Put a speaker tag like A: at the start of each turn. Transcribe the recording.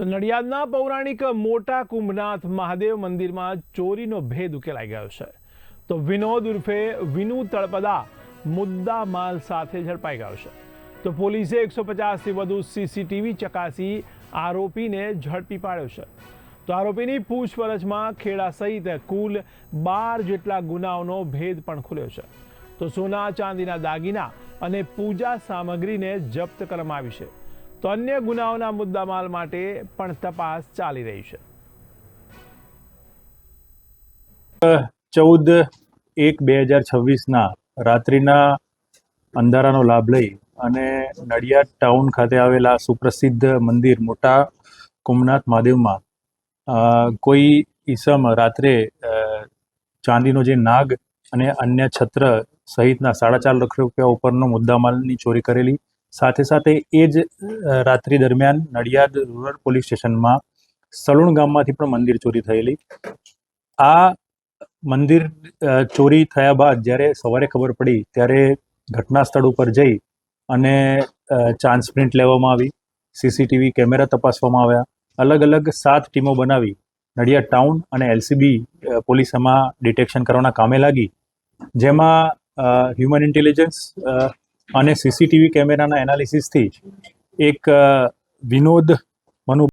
A: તો નડિયાદના પૌરાણિક મોટા કુંભનાથ મહાદેવ મંદિરમાં ચોરીનો ભેદ ઉકેલાઈ ગયો છે. તો વિનોદ ઉર્ફે વિનુ તળપદા મુદ્દા માલ સાથે ઝડપાઈ ગયો છે. તો પોલીસે એકસો પચાસથી વધુ સીસીટીવી ચકાસી આરોપીને ઝડપી પાડ્યો છે. તો આરોપીની પૂછપરછમાં ખેડા સહિત કુલ બાર જેટલા ગુનાઓનો ભેદ પણ ખુલ્યો છે. તો સોના, ચાંદીના દાગીના અને પૂજા સામગ્રીને જપ્ત કરવામાં આવી છે. તો અન્ય ગુનાઓના મુદ્દામાલ માટે પણ તપાસ ચાલી રહી છે.
B: ચૌદ એક બે હજાર છવ્વીસના રાત્રિના અંધારાનો લાભ લઈ અને નડિયાદ ટાઉન ખાતે આવેલા સુપ્રસિદ્ધ મંદિર મોટા કુમનાથ મહાદેવમાં કોઈ ઈસમ રાત્રે ચાંદીનો જે નાગ અને અન્ય છત્ર સહિતના સાડા ચાર લાખ રૂપિયા ઉપરનો મુદ્દામાલની ચોરી કરેલી સાથે સાથે એ જ રાત્રિ દરમિયાન નડિયાદ રૂરલ પોલીસ સ્ટેશનમાં સલુણ ગામમાંથી પણ મંદિર ચોરી થયેલી. આ મંદિર ચોરી થયા બાદ જ્યારે સવારે ખબર પડી ત્યારે ઘટના સ્થળ ઉપર જઈ અને ચાન્સ પ્રિન્ટ લેવામાં આવી, સીસીટીવી કેમેરા તપાસવામાં આવ્યા, અલગ અલગ સાત ટીમો બનાવી, નડિયાદ ટાઉન અને એલસીબી પોલીસ એમાં ડિટેક્શન કરવાના કામે લાગી. જેમાં હ્યુમન ઇન્ટેલિજન્સ અને સીસીટીવી કેમેરાના એનાલિસિસથી એક વિનોદ મનુ